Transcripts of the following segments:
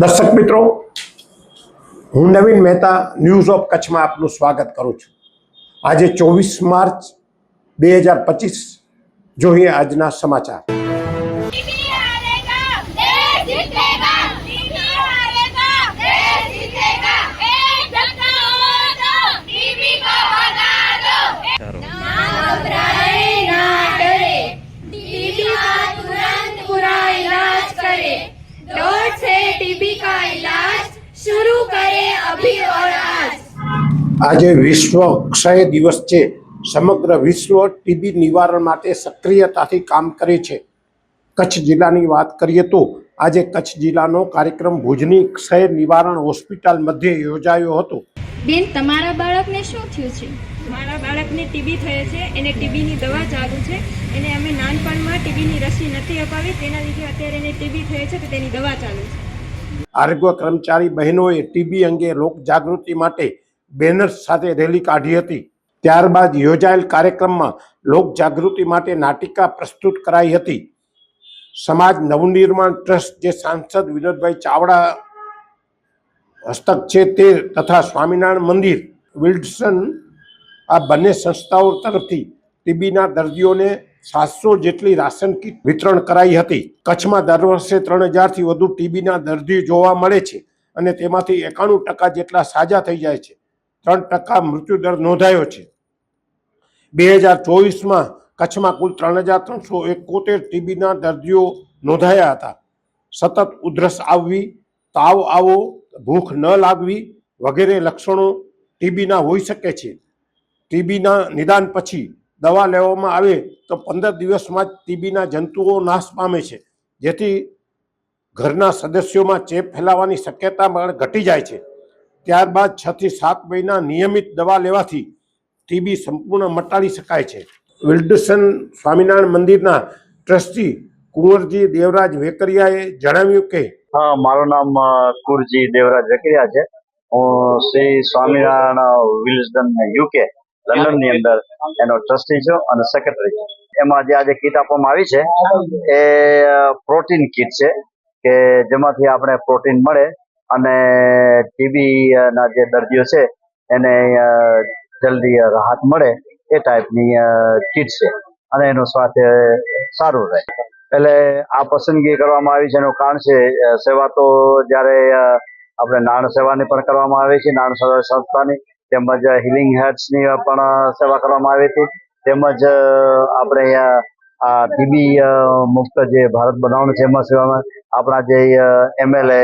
દર્શક મિત્રો, હું નવીન મહેતા ન્યૂઝ ઓફ કચ્છમાં આપનું સ્વાગત કરું છું. આજે ચોવીસ માર્ચ બે હજાર પચીસ, જોઈએ આજના સમાચાર. આજે વિશ્વ ક્ષય દિવસ છે. સમગ્ર વિશ્વ ટીબી નિવારણ માટે સક્રિયતાથી કામ કરે છે. કચ્છ જિલ્લાની વાત કરીએ તો આજે કચ્છ જિલ્લાનો કાર્યક્રમ ભુજની ક્ષય નિવારણ હોસ્પિટલ મધ્યે યોજાયો હતો. બેન તમારા બાળકને શું થયું છે? મારા બાળકને ટીબી થયે છે. એને ટીબીની દવા ચાલુ છે. એને અમે નાનપણમાં ટીબીની રસી નથી અપાવી. તેના લીધે અત્યારે એને ટીબી થયે છે તો તેની દવા ચાલુ છે. આરોગ્ય કર્મચારી બહેનોએ ટીબી અંગે લોક જાગૃતિ માટે બેનર્સ સાથે રેલી કાઢી હતી. ત્યારબાદ યોજાયેલ કાર્યક્રમમાં લોક જાગૃતિ માટે નાટિકા પ્રસ્તુત કરાઈ હતી. સમાજ નવનિર્માણ ટ્રસ્ટ જે સાંસદ વિનોદભાઈ ચાવડા હસ્તક છે તે તથા સ્વામિનારાયણ મંદિર, વિલ્ડસન આ બંને સંસ્થાઓ તરફથી ટીબીના દર્દીઓને સાતસો જેટલી રાશન કીટ વિતરણ કરાઈ હતી. કચ્છમાં દર વર્ષે ત્રણ હજારથી વધુ ટીબીના દર્દીઓ જોવા મળે છે અને તેમાંથી એકાણું ટકા જેટલા સાજા થઈ જાય છે. ત્રણ ટકા મૃત્યુદર નોંધાયો છે. બે હજાર ચોવીસમાં કચ્છમાં કુલ ત્રણ હજાર ત્રણસો એકોતેર ટીબીના દર્દીઓ નોંધાયા હતા. સતત ઉધરસ આવવી, તાવ આવો ભૂખ ન લાગવી વગેરે લક્ષણો ટીબીના હોઈ શકે છે. ટીબીના નિદાન પછી દવા લેવામાં આવે તો પંદર દિવસમાં જ ટીબીના જંતુઓ નાશ પામે છે. જેથી ઘરના સદસ્યોમાં ચેપ ફેલાવાની શક્યતા પણ ઘટી જાય છે. ત્યારબાદ છ થી સાત મહિના નિયમિત દવા લેવાથી ટીબી સંપૂર્ણ મટાડી શકાય છે. વિલ્ડસન સ્વામિનારાયણ મંદિરના ટ્રસ્ટી કુંવરજી દેવરાજ વેકરિયાએ જણાવ્યું કે હા, મારું નામ કુરજી દેવરાજ વેકરિયા છે. હું શ્રી સ્વામિનારાયણ વિલ્સડન યુકે લંડનની અંદર એનો ટ્રસ્ટી છું અને સેક્રેટરી એમાં જે આજે કીટ આપવામાં આવી છે, એ પ્રોટીન કીટ છે, કે જેમાંથી આપણે પ્રોટીન મળે અને ટીબી ના જે દર્દીઓ છે, એને જલ્દી રાહત મળે એ ટાઈપની કીટ છે. અને એનું સ્વાસ્થ્ય સારું રહે. એટલે આ પસંદગી કરવામાં આવી છે, એનું કારણ છે સેવા તો જ્યારે આપણે નાણાં સેવાની પણ કરવામાં આવે છે, નાણાં સેવા સંસ્થાની તેમજ હિલિંગ હેર્ટ્સની પણ સેવા કરવામાં આવી હતી. તેમજ આપણે અહીંયા, આ ટીબી મુક્ત જે ભારત બનાવવાનું છે, એમાં સેવામાં આપણા જે એમએલએ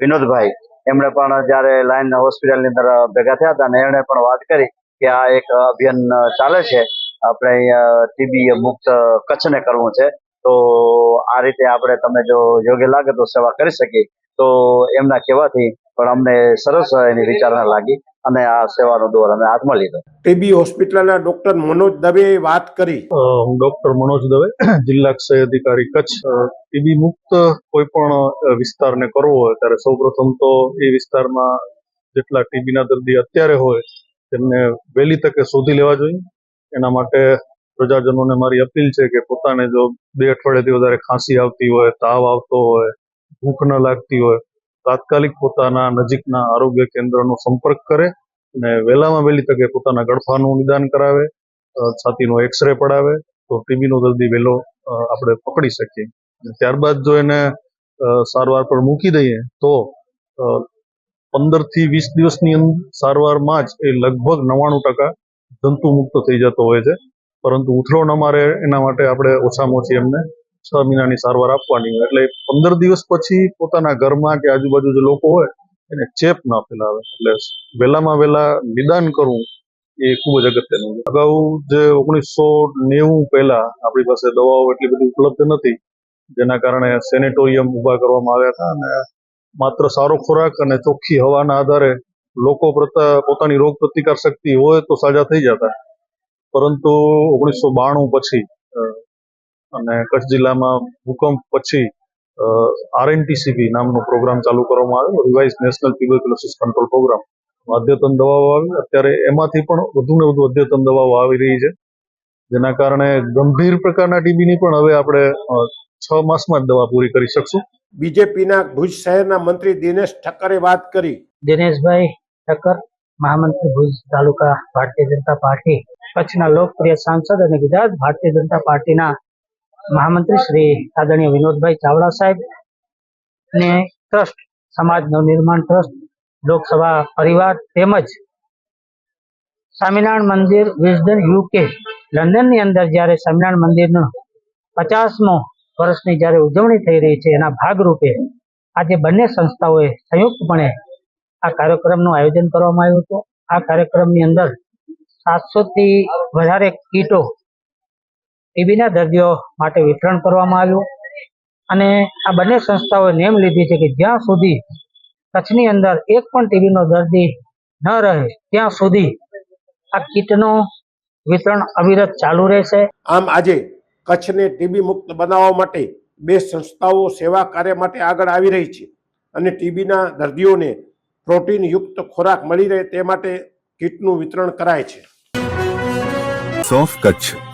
વિનોદભાઈ, એમણે પણ જ્યારે લાઈન હોસ્પિટલની અંદર ભેગા થયા હતા અને એમણે પણ વાત કરી કે આ એક અભિયાન ચાલે છે. આપણે અહીંયા ટીબી મુક્ત કચ્છને કરવું છે. તો આ રીતે આપણે તમે જો યોગ્ય લાગે તો સેવા કરી શકીએ. તો એમના કહેવાથી પણ અમને સરસ એની વિચારણા લાગી અને આ સેવાનો દોર અમે હાથમાં લીધો. ટીબી હોસ્પિટલના ડોક્ટર મનોજ દવે વાત કરી. હું ડોક્ટર મનોજ દવે જિલ્લા ક્ષય અધિકારી કચ્છ. ટીબી મુક્ત કોઈ પણ વિસ્તારને કરવો હોય ત્યારે સૌપ્રથમ તો એ વિસ્તારમાં જેટલા ટીબીના દર્દી અત્યારે હોય તેમને વહેલી તકે શોધી લેવા જોઈએ. એના માટે પ્રજાજનોને મારી અપીલ છે કે પોતાને જો બે અઠવાડિયાથી વધારે ખાંસી આવતી હોય તાવ આવતો હોય ભૂખ ન લાગતી હોય તાત્કાલિક પોતાના નજીકના આરોગ્ય કેન્દ્રનો સંપર્ક કરે અને વહેલામાં વહેલી તકે પોતાના ગળફાનું નિદાન કરાવે છાતીનો એક્સરે પડાવે, તો ટીબીનો દર્દી વહેલો આપણે પકડી શકીએ. ત્યારબાદ જો એને સારવાર પર મૂકી દઈએ, તો પંદરથી વીસ દિવસની સારવારમાં જ એ લગભગ નવ્વાણું ટકા જંતુ મુક્ત થઈ જતો હોય છે. પરંતુ ઉથલો ન મારે એના માટે આપણે ઓછામાં ઓછી એમને છ મહિનાની સારવાર આપવાની હોય. એટલે પંદર દિવસ પછી પોતાના ઘરમાં કે આજુબાજુ જે લોકો હોય, એને ચેપ ના ફેલાવે. એટલે વહેલામાં વહેલા નિદાન કરવું એ ખૂબ જ અગત્યનું છે. અગાઉ જે ઓગણીસો નેવું પહેલા આપણી પાસે દવાઓ એટલી બધી ઉપલબ્ધ નથી, જેના કારણે સેનેટોરિયમ ઊભા કરવામાં આવ્યા હતા અને માત્ર સારો ખોરાક અને ચોખ્ખી હવાના આધારે લોકો પોતાની રોગ પ્રતિકાર શક્તિ હોય તો સાજા થઈ જતા. પરંતુ ઓગણીસો બાણું પછી અને કચ્છ જિલ્લામાં ભૂકંપ પછી આરએનટીસીપી નામનો પ્રોગ્રામ ચાલુ કરવામાં આવ્યો. Revise national tuberculosis control programme અદ્યતન દવાઓ આવી. અત્યારે એમાંથી પણ વધુ ને વધુ અદ્યતન દવાઓ આવી રહી છે. જેના કારણે ગંભીર પ્રકારના ટીબીની પણ હવે આપણે છ માસમાં જ દવા પૂરી કરી શકશું. બીજેપીના ભુજ શહેરના મંત્રી દિનેશ ઠક્કરે વાત કરી. દિનેશભાઈ ઠક્કર મહામંત્રી ભુજ તાલુકા ભારતીય જનતા પાર્ટી કચ્છના લોકપ્રિય સાંસદ અને ગુજરાત ભારતીય જનતા પાર્ટીના મહામંત્રી શ્રી આદરણીય વિનોદભાઈ ચાવડા સાહેબ ને ટ્રસ્ટ સમાજ નવનિર્માણ ટ્રસ્ટ, લોકસભા પરિવાર તેમજ સ્વામિનારાયણ મંદિર વિઝડન યુકે લંડનની અંદર જ્યારે સ્વામિનારાયણ મંદિરનો પચાસમો વર્ષની જ્યારે ઉજવણી થઈ રહી છે, એના ભાગરૂપે આજે બંને સંસ્થાઓએ સંયુક્તપણે આ કાર્યક્રમનું આયોજન કરવામાં આવ્યું હતું. આ કાર્યક્રમની અંદર સાતસોથી વધારે કીટો ટીબીના દર્દીઓ માટે વિતરણ કરવામાં આવ્યું. અને આ બંને સંસ્થાઓએ નેમ લીધી છે કે જ્યાં સુધી કચ્છની અંદર એક પણ ટીબીનો દર્દી ન રહે ત્યાં સુધી આ કીટનું વિતરણ અવિરત ચાલુ રહેશે. આમ આજે કચ્છને ટીબી મુક્ત બનાવવા માટે બે સંસ્થાઓ સેવા કાર્ય માટે આગળ આવી રહી છે અને ટીબીના દર્દીઓને પ્રોટીનયુક્ત ખોરાક મળી રહે તે માટે કીટનું વિતરણ કરાય છે. સોફ Kutch